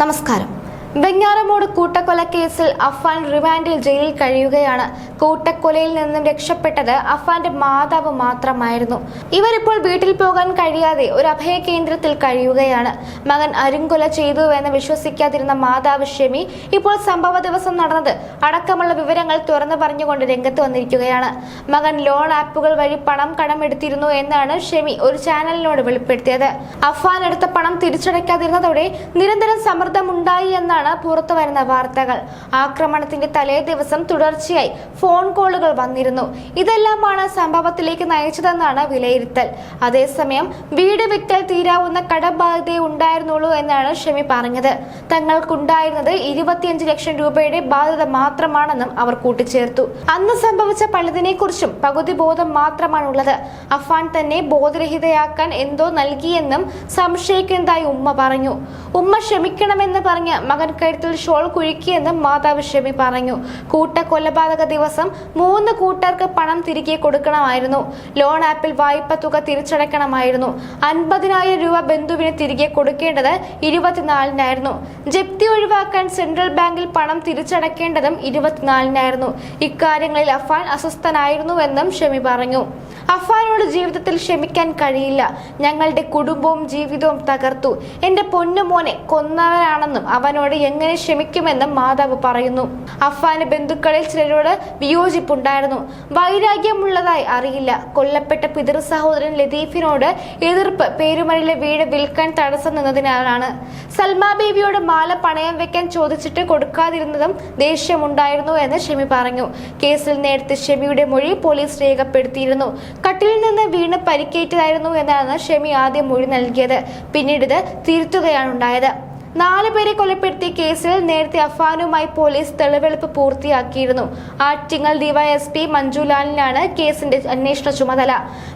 നമസ്കാരം. വെഞ്ഞാറമൂട് കൂട്ടക്കൊലക്കേസിൽ അഫാൻ റിമാൻഡിൽ ജയിലിൽ കഴിയുകയാണ്. കൂട്ടക്കൊലയിൽ നിന്നും രക്ഷപ്പെട്ടത് അഫാന്റെ മാതാവ് മാത്രമായിരുന്നു. ഇവരിപ്പോൾ വീട്ടിൽ പോകാൻ കഴിയാതെ ഒരു അഭയ കേന്ദ്രത്തിൽ കഴിയുകയാണ്. മകൻ അരുങ്കൊല ചെയ്തുവെന്ന് വിശ്വസിക്കാതിരുന്ന മാതാവ് ഷെമി ഇപ്പോൾ സംഭവ ദിവസം നടന്നത് അടക്കമുള്ള വിവരങ്ങൾ തുറന്നു പറഞ്ഞുകൊണ്ട് രംഗത്ത് വന്നിരിക്കുകയാണ്. മകൻ ലോൺ ആപ്പുകൾ വഴി പണം കടമെടുത്തിരുന്നു എന്നാണ് ഷെമി ഒരു ചാനലിനോട് വെളിപ്പെടുത്തിയത്. അഫാൻ എടുത്ത പണം തിരിച്ചടയ്ക്കാതിരുന്നതോടെ നിരന്തരം സമ്മർദ്ദമുണ്ടായി എന്നാണ് പുറത്തു വരുന്ന വാർത്തകൾ. ആക്രമണത്തിന്റെ തലേ ദിവസം തുടർച്ചയായി ഫോൺ കോളുകൾ വന്നിരുന്നു. ഇതെല്ലാമാണ് സംഭവത്തിലേക്ക് നയിച്ചതെന്നാണ് വിലയിരുത്തൽ. അതേസമയം വീട് വിറ്റാൽ തീരാവുന്ന കടബാധ്യതയെ ഉണ്ടായിരുന്നുള്ളൂ എന്നാണ് ഷെമി പറഞ്ഞത്. തങ്ങൾക്കുണ്ടായിരുന്നത് ഇരുപത്തിയഞ്ച് ലക്ഷം രൂപയുടെ ബാധ്യത മാത്രമാണെന്നും അവർ കൂട്ടിച്ചേർത്തു. അന്ന് സംഭവിച്ച പലതിനെ കുറിച്ചും പകുതി ബോധം മാത്രമാണുള്ളത്. അഫാൻ തന്നെ ബോധരഹിതയാക്കാൻ എന്തോ നൽകിയെന്നും സംശയിക്കുന്നതായി ഉമ്മ പറഞ്ഞു. ഉമ്മ ക്ഷമിക്കണമെന്ന് പറഞ്ഞ് മകൻ കഴുത്തിൽ ഷോൾ കുഴിക്കിയെന്ന് മാതാവ് ഷെമി പറഞ്ഞു. കൂട്ട കൊലപാതക ദിവസം മൂന്ന് കൂട്ടർക്ക് പണം തിരികെ കൊടുക്കണമായിരുന്നു. ലോൺ ആപ്പിൽ വായ്പ തുക തിരിച്ചടയ്ക്കണമായിരുന്നു. അൻപതിനായിരം രൂപ ബന്ധുവിന് തിരികെ കൊടുക്കേണ്ടത് ഇരുപത്തിനാലിനായിരുന്നു. ജപ്തി ഒഴിവാക്കാൻ സെൻട്രൽ ബാങ്കിൽ പണം തിരിച്ചടക്കേണ്ടതും ഇരുപത്തിനാലിനായിരുന്നു. ഇക്കാര്യങ്ങളിൽ അഫാൻ അസ്വസ്ഥനായിരുന്നുവെന്നും ഷെമി പറഞ്ഞു. അഫാനോട് ജീവിതത്തിൽ ക്ഷമിക്കാൻ കഴിയില്ല. ഞങ്ങളുടെ കുടുംബവും ജീവിതവും തകർത്തു. എന്റെ പൊന്നുമോനെ കൊന്നവരാണെന്നും അവനോട് എങ്ങനെ ക്ഷമിക്കുമെന്നും മാതാവ് പറയുന്നു. അഫാന് ബന്ധുക്കളിൽ ചിലരോട് വിയോജിപ്പുണ്ടായിരുന്നു. വൈരാഗ്യമുള്ളതായി അറിയില്ല. കൊല്ലപ്പെട്ട പിതൃ സഹോദരൻ ലതീഫിനോട് എതിർപ്പ് പേരുമണിലെ വീട് വിൽക്കാൻ തടസ്സം നിന്നതിനാലാണ്. സൽമാ ബേബിയോട് മാല പണയം വെക്കാൻ ചോദിച്ചിട്ട് കൊടുക്കാതിരുന്നതും ദേഷ്യമുണ്ടായിരുന്നു എന്ന് ഷെമി പറഞ്ഞു. കേസിൽ നേരത്തെ ഷെമിയുടെ മൊഴി പോലീസ് രേഖപ്പെടുത്തിയിരുന്നു. കട്ടിലിൽ നിന്ന് വീണ് പരിക്കേറ്റതായിരുന്നു എന്നാണ് ഷെമി ആദ്യം മൊഴി നൽകിയത്. പിന്നീട് ഇത് തിരുത്തുകയാണ് ഉണ്ടായത് നാല് പേരെ കൊലപ്പെടുത്തിയ കേസിൽ നേരത്തെ അഫാനുമായി പോലീസ് തെളിവെടുപ്പ് പൂർത്തിയാക്കിയിരുന്നു. ആറ്റിങ്ങൽ ഡിവൈഎസ്പി മഞ്ജുലാലിനാണ് കേസിന്റെ അന്വേഷണ ചുമതല.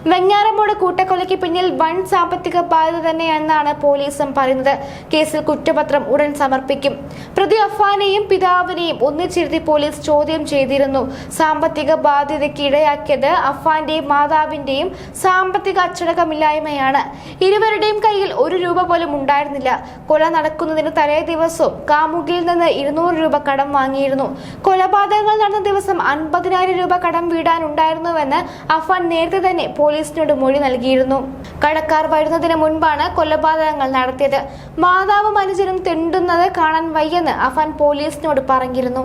വെഞ്ഞാറമൂട് കൂട്ടക്കൊലയ്ക്ക് പിന്നിൽ വൻ സാമ്പത്തിക ബാധ്യത തന്നെയെന്നാണ് പോലീസും പറയുന്നത്. കേസിൽ കുറ്റപത്രം ഉടൻ സമർപ്പിക്കും. പ്രതി അഫാനെയും പിതാവിനെയും ഒന്നിച്ചിരുത്തി പോലീസ് ചോദ്യം ചെയ്തിരുന്നു. സാമ്പത്തിക ബാധ്യതയ്ക്ക് ഇടയാക്കിയത് അഫാന്റെയും മാതാവിന്റെയും സാമ്പത്തിക അച്ചടക്കമില്ലായ്മയാണ്. ഇരുവരുടെയും കയ്യിൽ ഒരു രൂപ പോലും ഉണ്ടായിരുന്നില്ല. കൊല നടക്കുന്നതിന് തലേ ദിവസവും കാമുകിയിൽ നിന്ന് ഇരുന്നൂറ് രൂപ കടം വാങ്ങിയിരുന്നു. കൊലപാതകങ്ങൾ നടന്ന ദിവസം അൻപതിനായിരം രൂപ കടം വീടാനുണ്ടായിരുന്നുവെന്ന് അഫാൻ നേരത്തെ തന്നെ പോലീസിനോട് മൊഴി നൽകിയിരുന്നു. കടക്കാർ വരുന്നതിന് മുൻപാണ് കൊലപാതകങ്ങൾ നടത്തിയത്. മാതാവും അനുജനും തെണ്ടുന്നത് കാണാൻ വയ്യെന്ന് അഫാൻ പോലീസിനോട് പറഞ്ഞിരുന്നു.